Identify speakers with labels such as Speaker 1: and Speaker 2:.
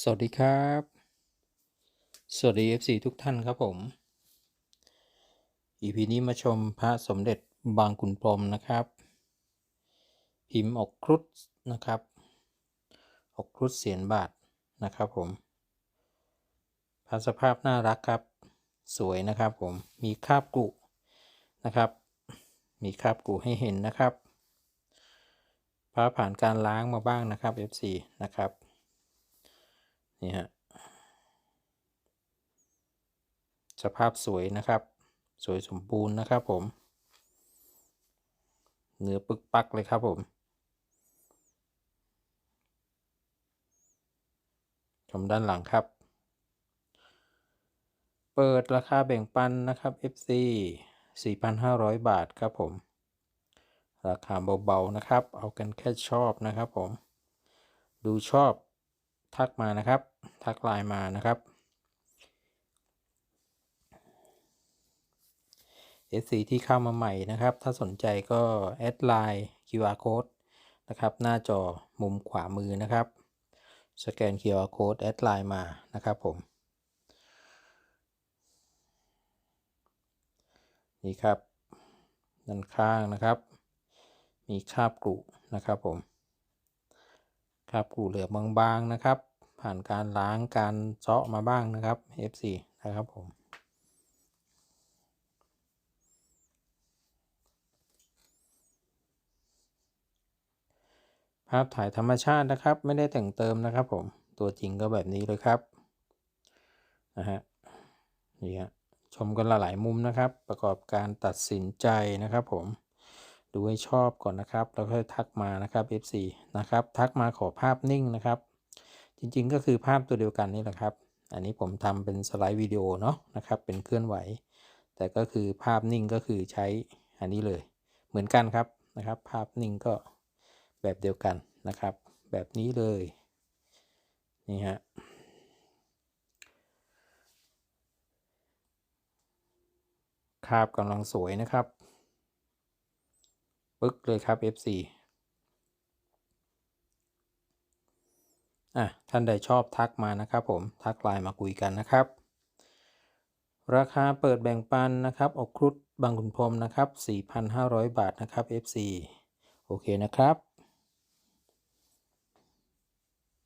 Speaker 1: สวัสดีครับ สวัสดี FC ทุกท่านครับผม EP นี้มาชมพระสมเด็จบางขุนพรหมนะครับ พิมพ์ออกครุฑนะครับ ออกครุฑเสียนบาทนะครับผมพระสภาพน่ารักครับ สวยนะครับผม มีคาบกุนะครับ มีคาบกุให้เห็นนะครับ พระผ่านการล้างมาบ้างนะครับ FC นะครับ นี่ฮะสภาพสวยนะครับ สวยสมบูรณ์นะครับผม เนื้อปึกปักเลยครับผมชมด้านหลังครับ เปิดราคาแบ่งปันนะครับ FC 4,500 บาทครับผม ราคาเบาๆนะครับ เอากันแค่ชอบนะครับผม ดูชอบ ทักมานะครับ ทักไลน์มานะครับ SC ที่เข้ามาใหม่นะครับ ถ้าสนใจก็แอดไลน์ QR code นะครับ หน้าจอมุมขวามือนะครับ สแกน QR code แอดไลน์มานะครับผม นี่ครับด้านข้างนะครับ มีคาบกรุนะครับผมคาบกรุเหลือบางๆนะครับ ผ่านการล้างการเจาะมาบ้างนะครับ FC นะครับผมภาพถ่ายธรรมชาตินะครับ ไม่ได้แต่งเติมนะครับผมตัวจริงก็แบบนี้เลยครับนะฮะนี่ฮะชมกันหลายมุมนะครับ ประกอบการตัดสินใจนะครับ ผมดูให้ชอบก่อนนะครับ แล้วค่อยทักมานะครับ FC นะครับ ทักมาขอภาพนิ่งนะครับ จริงๆ ก็คือภาพตัวเดียวกันนี่แหละครับ อันนี้ผมทำเป็นสไลด์วิดีโอเนาะนะครับ เป็นเคลื่อนไหว แต่ก็คือภาพนิ่งก็คือใช้อันนี้เลย เหมือนกันครับนะครับ ภาพนิ่งก็แบบเดียวกันนะครับ แบบนี้เลยนี่ฮะคาบกำลังสวยนะครับ ปึ๊กเลยครับ FC อะท่านใดชอบทักมานะครับผมทักไลน์มาคุยกันนะครับ ราคาเปิดแบ่งปันนะครับอกครุฑบางขุนพรมนะครับ 4,500 บาทนะครับ FC โอเคนะครับ